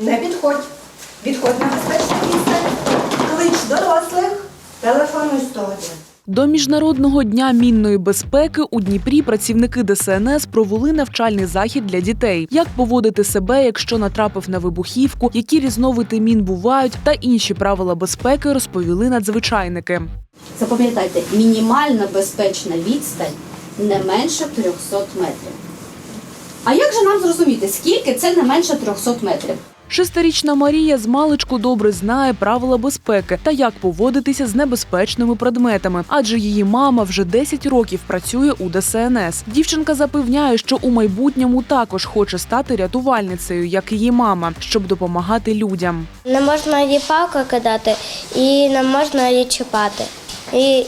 Не підходь. Відходь на безпечне місце. Клич дорослих. Телефонуй 101. До міжнародного дня мінної безпеки у Дніпрі працівники ДСНС провели навчальний захід для дітей. Як поводити себе, якщо натрапив на вибухівку, які різновиди мін бувають, та інші правила безпеки розповіли надзвичайники. Запам'ятайте, мінімальна безпечна відстань не менше 300 метрів. А як же нам зрозуміти, скільки це не менше 300 метрів? Шестирічна Марія з маличку добре знає правила безпеки та як поводитися з небезпечними предметами, адже її мама вже 10 років працює у ДСНС. Дівчинка запевняє, що у майбутньому також хоче стати рятувальницею, як її мама, щоб допомагати людям. Не можна її палка кидати і не можна її чіпати. І,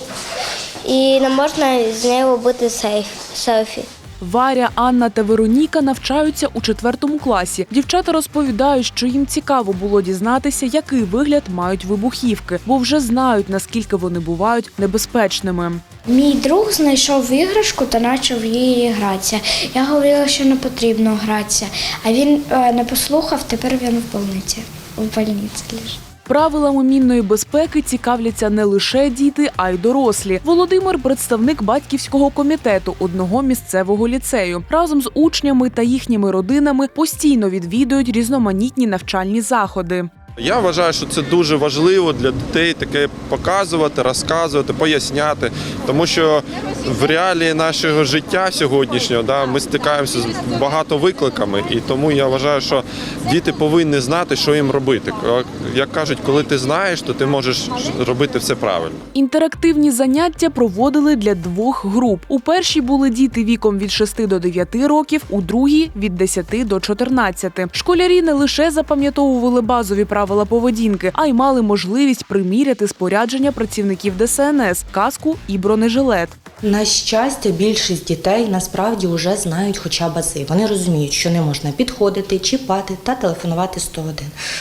і не можна з нею робити сейф, селфі. Варя, Анна та Вероніка навчаються у четвертому класі. Дівчата розповідають, що їм цікаво було дізнатися, який вигляд мають вибухівки, бо вже знають наскільки вони бувають небезпечними. Мій друг знайшов іграшку та почав її гратися. Я говорила, що не потрібно гратися, а він е, не послухав, тепер він в больниці. В больниці лежить. Правилами мінної безпеки цікавляться не лише діти, а й дорослі. Володимир представник батьківського комітету одного місцевого ліцею. Разом з учнями та їхніми родинами постійно відвідують різноманітні навчальні заходи. Я вважаю, що це дуже важливо для дітей таке показувати, розказувати, поясняти, тому що в реалії нашого життя сьогоднішнього да, ми стикаємося з багато викликами, і тому я вважаю, що діти повинні знати, що їм робити. Як кажуть, коли ти знаєш, то ти можеш робити все правильно. Інтерактивні заняття проводили для двох груп. У першій були діти віком від 6 до 9 років, у другій від 10 до 14. Школярі не лише запам'ятовували базові правила поведінки, а й мали можливість приміряти спорядження працівників ДСНС, каску і бронежилет. На щастя, більшість дітей насправді вже знають хоча б ази. Вони розуміють, що не можна підходити, чіпати та телефонувати 101.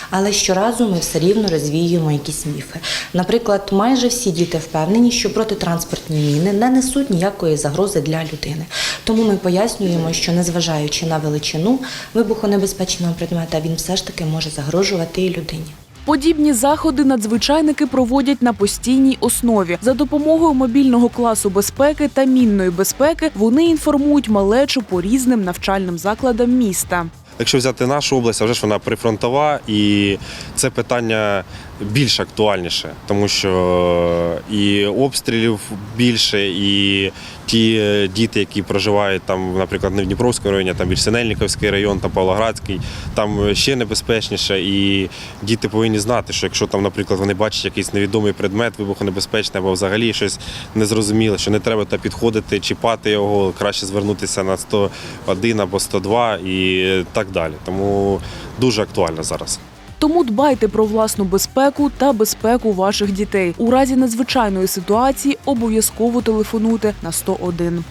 Але щоразу ми все рівно розвіюємо якісь міфи. Наприклад, майже всі діти впевнені, що протитранспортні міни не несуть ніякої загрози для людини. Тому ми пояснюємо, що незважаючи на величину вибухонебезпечного предмета, він все ж таки може загрожувати і людині. Подібні заходи надзвичайники проводять на постійній основі. За допомогою мобільного класу безпеки та мінної безпеки вони інформують малечу по різним навчальним закладам міста. Якщо взяти нашу область, а вже ж вона прифронтова, і це питання більш актуальніше, тому що і обстрілів більше, і ті е, діти, які проживають там, наприклад, не в Дніпровському районі, там більш Синельниковський район, там Павлоградський, там ще небезпечніше. І діти повинні знати, що якщо там, наприклад, вони бачать якийсь невідомий предмет, вибухонебезпечний або взагалі щось незрозуміле, що не треба туди підходити, чіпати його, краще звернутися на 101 або 102 і так далі. Тому дуже актуально зараз. Тому дбайте про власну безпеку та безпеку ваших дітей. У разі надзвичайної ситуації обов'язково телефонуйте на 101.